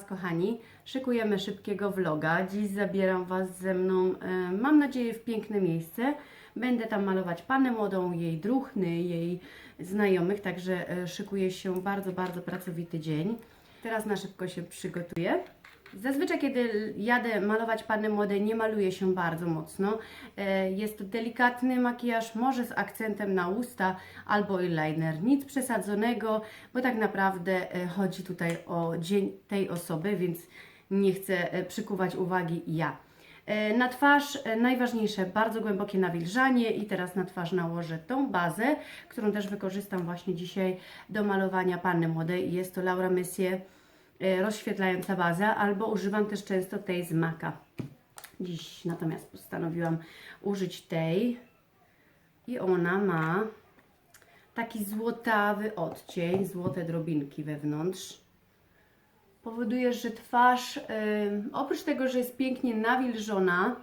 Was kochani, szykujemy szybkiego vloga. Dziś zabieram Was ze mną, e, mam nadzieję, w piękne miejsce. Będę tam malować pannę młodą, jej druhny, jej znajomych, także e, szykuje się bardzo, bardzo pracowity dzień. Teraz na szybko się przygotuję. Zazwyczaj, kiedy jadę malować panny młode, nie maluję się bardzo mocno. E, Jest to delikatny makijaż, może z akcentem na usta albo eyeliner. Nic przesadzonego, bo tak naprawdę e, chodzi tutaj o dzień tej osoby, więc nie chcę e, przykuwać uwagi ja. Na twarz najważniejsze bardzo głębokie nawilżanie i teraz na twarz nałożę tą bazę, którą też wykorzystam właśnie dzisiaj do malowania panny młodej. Jest to Laura Mercier e, rozświetlająca baza, albo używam też często tej z Maka. Dziś natomiast postanowiłam użyć tej i ona ma taki złotawy odcień, złote drobinki wewnątrz. Powoduje, że twarz, e, oprócz tego, że jest pięknie nawilżona,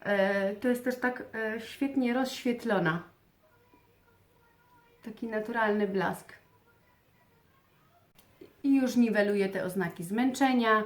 e, to jest też tak e, świetnie rozświetlona. Taki naturalny blask i już niweluje te oznaki zmęczenia.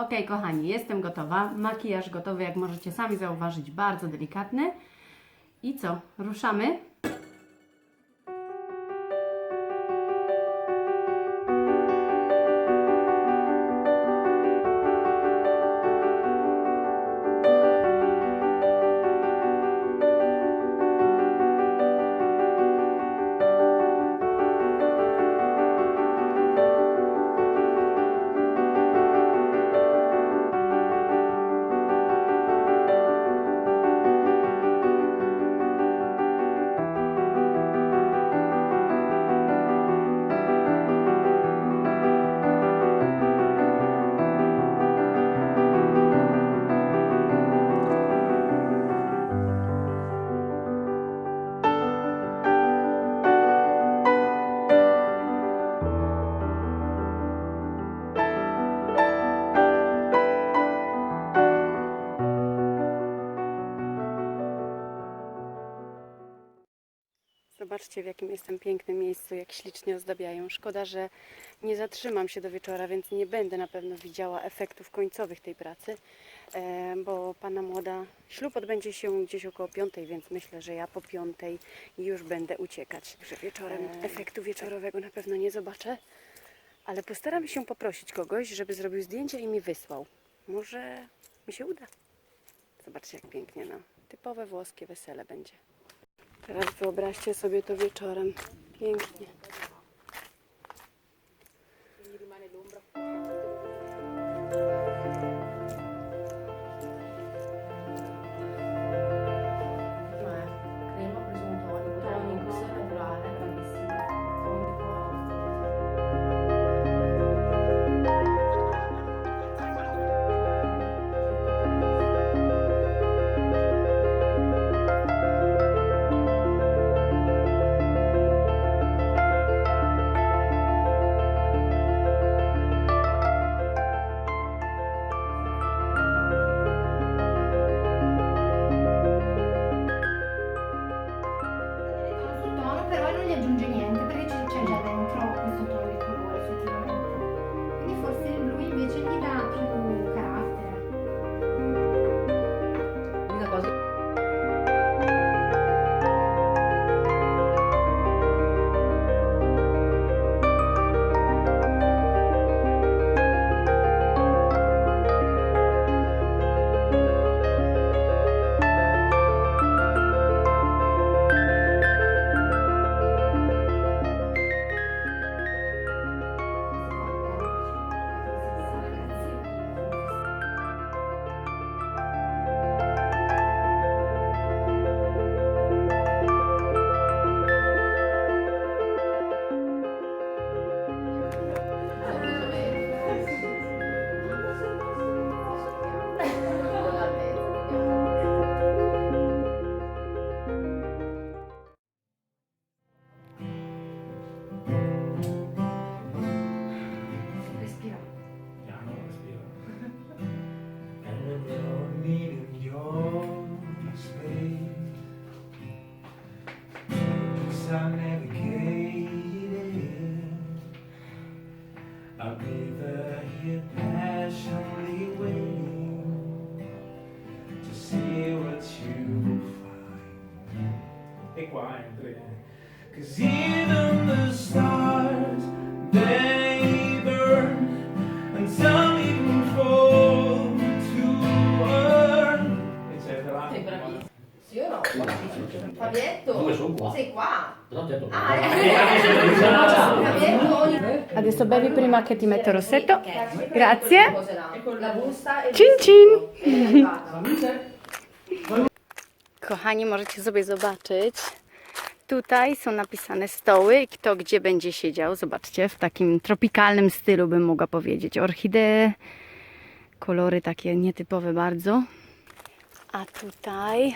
Ok, kochani, jestem gotowa. Makijaż gotowy, jak możecie sami zauważyć, bardzo delikatny. I co? Ruszamy? Zobaczcie, w jakim jestem pięknym miejscu, jak ślicznie ozdabiają. Szkoda, że nie zatrzymam się do wieczora, więc nie będę na pewno widziała efektów końcowych tej pracy, e, bo pana młoda ślub odbędzie się gdzieś około piątej, więc myślę, że ja po piątej już będę uciekać. Że wieczorem efektu wieczorowego na pewno nie zobaczę, ale postaram się poprosić kogoś, żeby zrobił zdjęcie i mi wysłał. Może mi się uda. Zobaczcie, jak pięknie, no. Typowe włoskie wesele będzie. Teraz wyobraźcie sobie to wieczorem. Pięknie. Però non gli aggiunge niente perché c'è, già dentro questo tono sangre Fabietto? Sei qua? Ah, Eh, eh. Adesso bevi prima che ti metto il rossetto. Grazie. La busta e... Cin cin. Kochani, możecie sobie zobaczyć. Tutaj są napisane stoły i kto gdzie będzie siedział. Zobaczcie, w takim tropikalnym stylu bym mogła powiedzieć. Orchidee, kolory takie nietypowe bardzo. A tutaj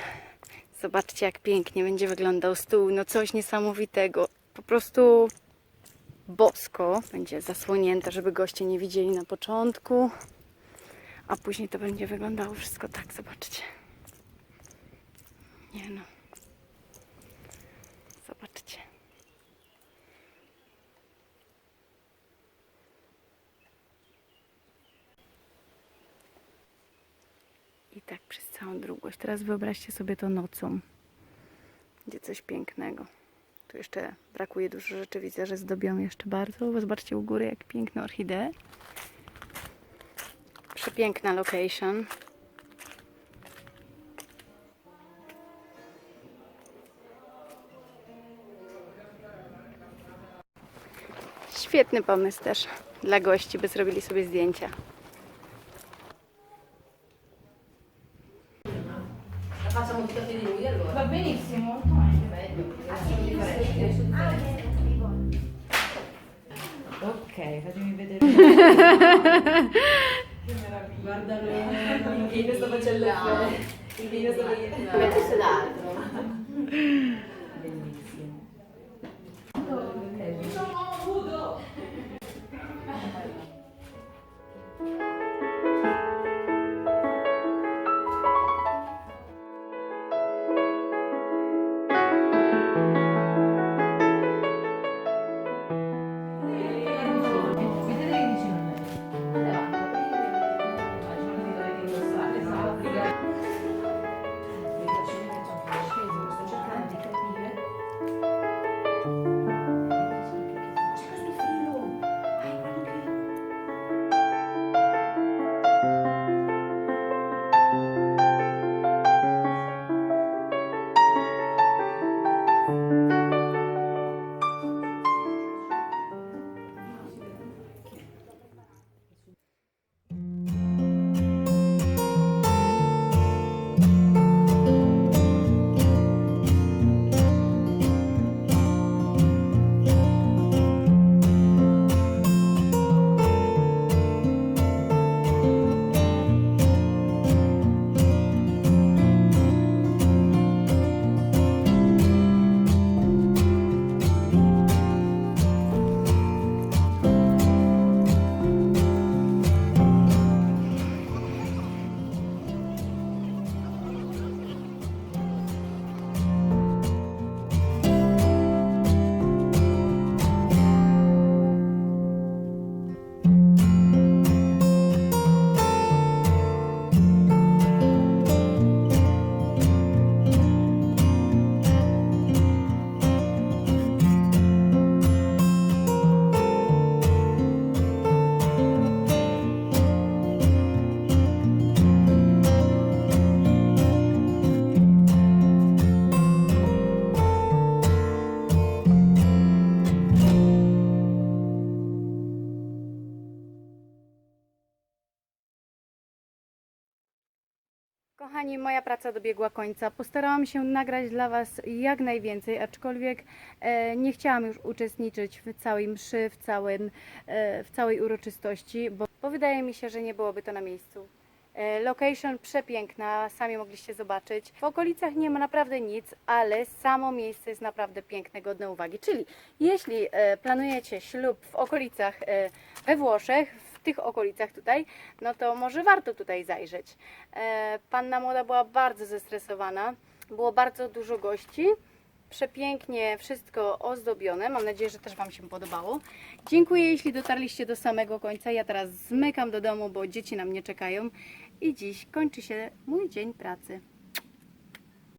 zobaczcie, jak pięknie będzie wyglądał stół. No coś niesamowitego. Po prostu bosko. Będzie zasłonięte, żeby goście nie widzieli na początku. A później to będzie wyglądało wszystko tak, zobaczcie. Nie no. Zobaczcie. I tak przez całą długość. Teraz wyobraźcie sobie to nocą. Będzie coś pięknego. Tu jeszcze brakuje dużo rzeczy. Widzę, że zdobią jeszcze bardzo. Bo Zobaczcie u góry, jak piękne orchidee. Przepiękna location. Świetny pomysł też dla gości, by zrobili sobie zdjęcia. Ok, fatemi vedere. Guarda lui, il vino sta facendo il vino sta facendo Mettesse l'altro. Bellissimo. Vedete Kochani, moja praca dobiegła końca. Postarałam się nagrać dla Was jak najwięcej, aczkolwiek e, nie chciałam już uczestniczyć w całej mszy, w, całym, e, w całej uroczystości, bo, bo wydaje mi się, że nie byłoby to na miejscu. E, Location przepiękna, sami mogliście zobaczyć. W okolicach nie ma naprawdę nic, ale samo miejsce jest naprawdę piękne, godne uwagi. Czyli jeśli planujecie ślub w okolicach we Włoszech, tych okolicach tutaj, no to może warto tutaj zajrzeć. E, Panna młoda była bardzo zestresowana, było bardzo dużo gości. Przepięknie wszystko ozdobione. Mam nadzieję, że też Wam się podobało. Dziękuję, jeśli dotarliście do samego końca. Ja teraz zmykam do domu, bo dzieci na mnie czekają. I dziś kończy się mój dzień pracy.